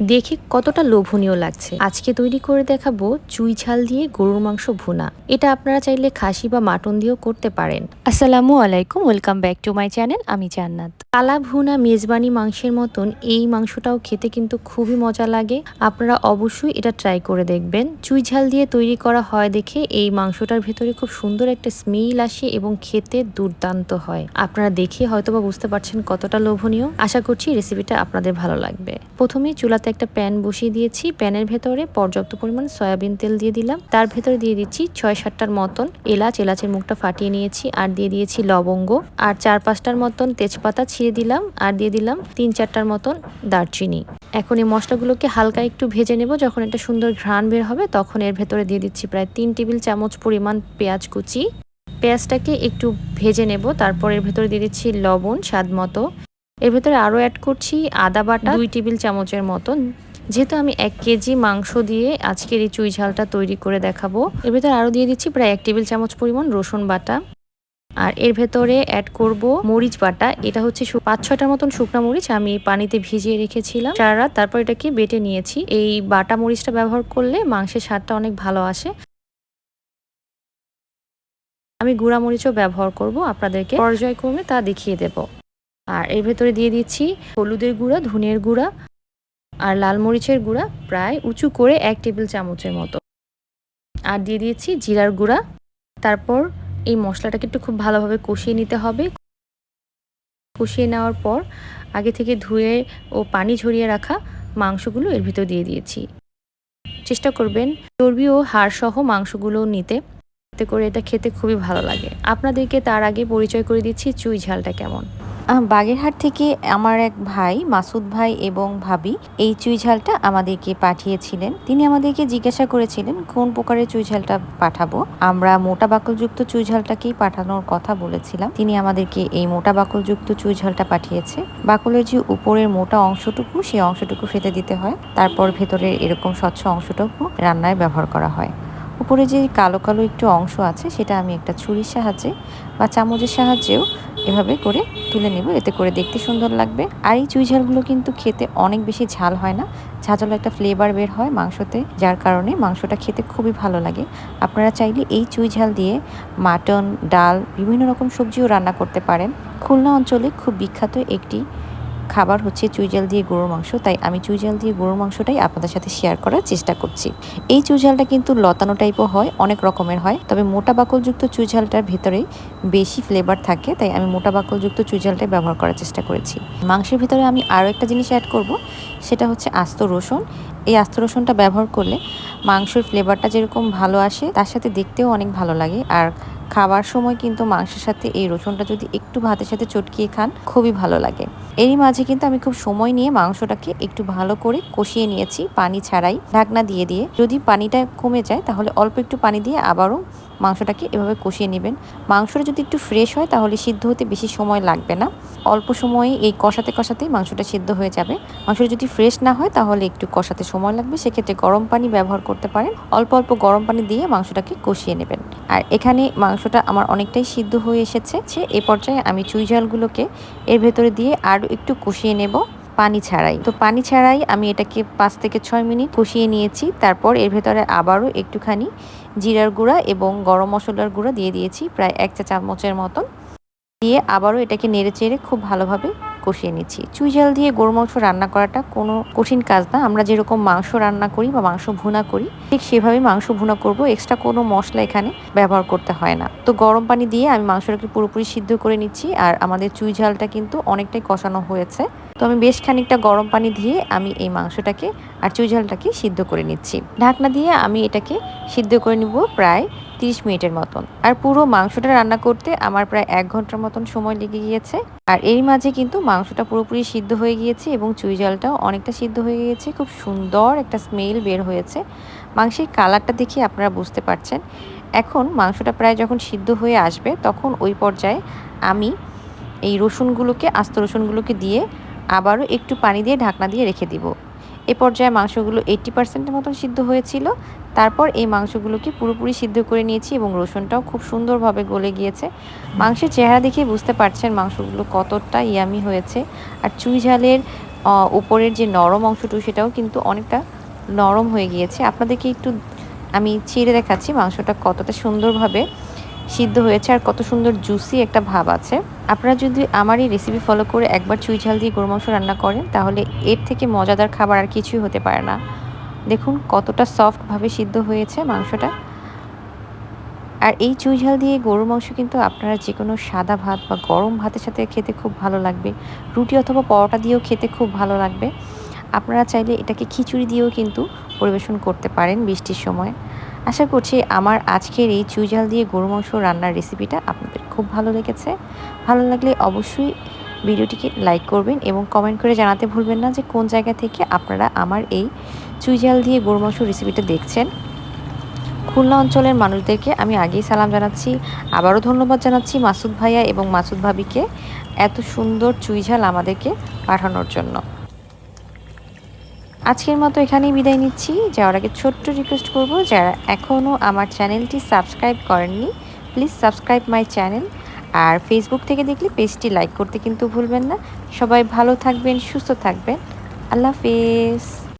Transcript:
দেখে কতটা লোভনীয় লাগছে। আজকে তৈরি করে দেখাবো চুই ঝাল দিয়ে গরুর মাংস ভুনা। এটা আপনারা চাইলে খাসি বা মাটন দিয়েও করতে পারেন। আসসালামু আলাইকুম welcome back to my channel আমি জান্নাত। কালা ভুনা মেজবানি মাংসের মতন এই মাংসটাও খেতে কিন্তু খুবই মজা লাগে। আপনারা অবশ্যই এটা ট্রাই করে দেখবেন। চুই ঝাল দিয়ে তৈরি করা হয় দেখে এই মাংসটার ভেতরে খুব সুন্দর একটা স্মেল আসে এবং খেতে দুর্দান্ত হয়। আপনারা দেখে হয়তোবা বুঝতে পারছেন কতটা লোভনীয়। আশা করছি রেসিপিটা আপনাদের ভালো লাগবে। প্রথমে চুলাতে একটা প্যান বসিয়ে দিয়েছি। প্যানের ভেতরে পর্যাপ্ত পরিমাণ সয়াবিন তেল দিয়ে দিলাম। তার ভেতরে দিয়ে দিচ্ছি ছয় সাতটার মতন এলাচ। এলাচের মুখটা ফাটিয়ে নিয়েছি আর দিয়ে দিয়েছি লবঙ্গ। আর চার পাঁচটার মতন তেজপাতা ছিঁড়ে দিলাম আর দিয়ে দিলাম তিন চারটার মতন দারচিনি। এখন এই মশলাগুলোকে হালকা একটু ভেজে নেব। যখন একটা সুন্দর ঘ্রাণ বের হবে তখন এর ভেতরে দিয়ে দিচ্ছি প্রায় তিন টেবিল চামচ পরিমাণ পেঁয়াজ কুচি। পেঁয়াজটাকে একটু ভেজে নেব। তারপর এর ভেতরে দিয়ে দিচ্ছি লবণ স্বাদ মতো। এর ভেতরে আরও অ্যাড করছি আদা বাটা দুই টেবিল চামচের মতন। যেহেতু আমি এক কেজি মাংস দিয়ে আজকের এই চুই ঝালটা তৈরি করে দেখাবো এর ভেতরে আরও দিয়ে দিচ্ছি প্রায় এক টেবিল চামচ পরিমাণ রসুন বাটা। আর এর ভেতরে অ্যাড করব মরিচ বাটা এটা হচ্ছে পাঁচ ছটার মতন শুকনো মরিচ আমি পানিতে ভিজিয়ে রেখেছিলাম। রাত তারপর এটাকে বেটে নিয়েছি। এই বাটা মরিচটা ব্যবহার করলে মাংসের স্বাদটা অনেক ভালো আসে। আমি গুঁড়া মরিচও ব্যবহার করব আপনাদেরকে পর্যায়ক্রমে তা দেখিয়ে দেব। আর এর ভেতরে দিয়ে দিচ্ছি হলুদের গুঁড়া ধনের গুঁড়া আর লাল মরিচের গুঁড়া প্রায় উঁচু করে এক টেবিল চামচের মতো। আর দিয়ে দিয়েছি জিরার গুঁড়া। তারপর এই মশলাটাকে একটু খুব ভালোভাবে কষিয়ে নিতে হবে। কষিয়ে নেওয়ার পর আগে থেকে ধুয়ে ও পানি ঝরিয়ে রাখা মাংসগুলো এর ভিতর দিয়ে দিয়েছি। চেষ্টা করবেন চর্বি ও হাড় সহ মাংসগুলো নিতে। করে এটা খেতে খুবই ভালো লাগে। আপনাদেরকে তার আগে পরিচয় করে দিচ্ছি চুই ঝালটা কেমন। বাগেরহাট থেকে আমার এক ভাই, মাসুদ ভাই এবং ভাবি এই চুই ঝালটা আমাদেরকে পাঠিয়েছিলেন। তিনি আমাদেরকে জিজ্ঞাসা করেছিলেন, কোন প্রকারের চুই ঝালটা পাঠাবো? আমরা মোটা বাকলযুক্ত চুই ঝালটাকেই পাঠানোর কথা বলেছিলাম। তিনি আমাদেরকে এই মোটা বাকলযুক্ত চুই ঝালটা পাঠিয়েছে। বাকলের যে উপরের মোটা অংশটুকু, সেই অংশটুকু ফেটে দিতে হয়। তারপর ভেতরের এরকম স্বচ্ছ অংশটুকু রান্নায় ব্যবহার করা হয়। উপরে যে কালো কালো একটু অংশ আছে, সেটা আমি একটা ছুরির সাহায্যে বা চামচের সাহায্যেও এভাবে করে তুলে নেব। এতে করে দেখতে সুন্দর লাগবে। আর এই চুই ঝালগুলো কিন্তু খেতে অনেক বেশি ঝাল হয় না। ঝাঁঝালো একটা ফ্লেভার বের হয় মাংসতে, যার কারণে মাংসটা খেতে খুবই ভালো লাগে। আপনারা চাইলে এই চুই ঝাল দিয়ে মাটন, ডাল, বিভিন্ন রকম সবজিও রান্না করতে পারেন। খুলনা অঞ্চলে খুব বিখ্যাত একটি খাবার হচ্ছে চুইজাল দিয়ে গরুর মাংস, তাই আমি চুইজাল দিয়ে গরুর মাংসটাই আপনাদের সাথে শেয়ার করার চেষ্টা করছি। এই চুইঝালটা কিন্তু লতানো টাইপও হয়, অনেক রকমের হয়, তবে মোটা বাকলযুক্ত চুইঝালটার ভেতরে বেশি ফ্লেভার থাকে, তাই আমি মোটা বাকলযুক্ত চুইঝালটাই ব্যবহার করার চেষ্টা করেছি। মাংসের ভিতরে আমি আরও একটা জিনিস অ্যাড করব, সেটা হচ্ছে আস্ত রসুন। এই আস্ত রসুনটা ব্যবহার করলে মাংসের ফ্লেভারটা যেরকম ভালো আসে, তার সাথে দেখতেও অনেক ভালো লাগে, আর খাবার সময় কিন্তু মাংসের সাথে এই রসুনটা যদি একটু ভাতের সাথে চটকিয়ে খান, খুবই ভালো লাগে। এরই মাঝে কিন্তু আমি খুব সময় নিয়ে মাংসটাকে একটু ভালো করে কষিয়ে নিয়েছি, পানি ছাড়াই ঢাকনা দিয়ে দিয়ে। যদি পানিটা কমে যায়, তাহলে অল্প একটু পানি দিয়ে আবারও মাংসটাকে এভাবে কষিয়ে নেবেন। মাংসটা যদি একটু ফ্রেশ হয়, তাহলে সিদ্ধ হতে বেশি সময় লাগবে না। অল্প সময়ে এই কষাতে কষাতেই মাংসটা সিদ্ধ হয়ে যাবে। মাংসটা যদি ফ্রেশ না হয়, তাহলে একটু কষাতে সময় লাগবে। সেক্ষেত্রে গরম পানি ব্যবহার করতে পারেন। অল্প অল্প গরম পানি দিয়ে মাংসটাকে কষিয়ে নেবেন। আর এখানে মাংসটা আমার অনেকটাই সিদ্ধ হয়ে এসেছে। সে এ পর্যায়ে আমি চুই ঝালগুলোকে এর ভেতরে দিয়ে আরও একটু কষিয়ে নেব পানি ছাড়াই। তো পানি ছাড়াই আমি এটাকে পাঁচ থেকে ছয় মিনিট কষিয়ে নিয়েছি। তারপর এর ভেতরে আবারও একটুখানি জিরার গুঁড়া এবং গরম মশলার গুঁড়া দিয়ে দিয়েছি প্রায় এক চা চামচের মতন। দিয়ে আবারও এটাকে নেড়ে চেড়ে খুব ভালোভাবে কষিয়ে নিচ্ছি। চুই ঝাল দিয়ে গরু মাংস রান্না করাটা কোনো কঠিন কাজ না। আমরা যেরকম মাংস রান্না করি বা মাংস ভুনা করি, ঠিক সেভাবে মাংস ভুনা করব। এক্সট্রা কোনো মশলা এখানে ব্যবহার করতে হয় না। তো গরম পানি দিয়ে আমি মাংসটাকে পুরোপুরি সিদ্ধ করে নিচ্ছি আর আমাদের চুই ঝালটা কিন্তু অনেকটাই কষানো হয়েছে। তো আমি বেশ খানিকটা গরম পানি দিয়ে আমি এই মাংসটাকে আর চুই ঝালটাকে সিদ্ধ করে নিচ্ছি। ঢাকনা দিয়ে আমি এটাকে সিদ্ধ করে নিব প্রায় তিরিশ মিনিটের মতন। আর পুরো মাংসটা রান্না করতে আমার প্রায় এক ঘণ্টার মতন সময় লেগে গিয়েছে। আর এর মাঝে কিন্তু মাংসটা পুরোপুরি সিদ্ধ হয়ে গিয়েছে এবং চুই জলটাও অনেকটা সিদ্ধ হয়ে গিয়েছে। খুব সুন্দর একটা স্মেল বের হয়েছে। মাংসের কালারটা দেখে আপনারা বুঝতে পারছেন। এখন মাংসটা প্রায় যখন সিদ্ধ হয়ে আসবে, তখন ওই পর্যায়ে আমি এই রসুনগুলোকে, আস্ত রসুনগুলোকে দিয়ে আবারও একটু পানি দিয়ে ঢাকনা দিয়ে রেখে দিব। এ পর্যায়ে মাংসগুলো এইট্টি পার্সেন্টের মতন সিদ্ধ হয়েছিল। তারপর এই মাংসগুলোকে পুরোপুরি সিদ্ধ করে নিয়েছি এবং রসুনটাও খুব সুন্দরভাবে গলে গিয়েছে। মাংসের চেহারা দেখে বুঝতে পারছেন মাংসগুলো কতটা ইয়ামি হয়েছে। আর চুই ঝালের উপরের যে নরম অংশটুকু সেটাও কিন্তু অনেকটা নরম হয়ে গিয়েছে। আপনাদেরকে একটু আমি ছিঁড়ে দেখাচ্ছি মাংসটা কতটা সুন্দরভাবে সিদ্ধ হয়েছে আর কত সুন্দর জুসি একটা ভাব আছে। আপনারা যদি আমার এই রেসিপি ফলো করে একবার চুই ঝাল দিয়ে গরু মাংস রান্না করেন, তাহলে এর থেকে মজাদার খাবার আর কিছুই হতে পারে না। দেখুন কতটা সফটভাবে সিদ্ধ হয়েছে মাংসটা। আর এই চুই ঝাল দিয়ে গরুর মাংস কিন্তু আপনারা যে কোনো সাদা ভাত বা গরম ভাতের সাথে খেতে খুব ভালো লাগবে। রুটি অথবা পরোটা দিয়েও খেতে খুব ভালো লাগবে। আপনারা চাইলে এটাকে খিচুড়ি দিয়েও কিন্তু পরিবেশন করতে পারেন বৃষ্টির সময়। আশা করছি আমার আজকের এই চুই ঝাল দিয়ে গরু মাংস রান্নার রেসিপিটা আপনাদের খুব ভালো লেগেছে। ভালো লাগলে অবশ্যই ভিডিওটিকে লাইক করবেন এবং কমেন্ট করে জানাতে ভুলবেন না যে কোন জায়গা থেকে আপনারা আমার এই চুই ঝাল দিয়ে গরু মাংস রেসিপিটা দেখছেন। খুলনা অঞ্চলের মানুষদেরকে আমি আগেই সালাম জানাচ্ছি, আবারও ধন্যবাদ জানাচ্ছি মাসুদ ভাইয়া এবং মাসুদ ভাবিকে এত সুন্দর চুইঝাল আমাদেরকে পাঠানোর জন্য। আজকের মতো এখানেই বিদায় নিচ্ছি। যাওয়ার আগে ছোট্ট রিকোয়েস্ট করব, যারা এখনও আমার চ্যানেলটি সাবস্ক্রাইব করেননি প্লিজ সাবস্ক্রাইব মাই চ্যানেল আর ফেসবুক থেকে দেখলে পেজটি লাইক করতে কিন্তু ভুলবেন না। সবাই ভালো থাকবেন, সুস্থ থাকবেন। আল্লাহ হাফেজ।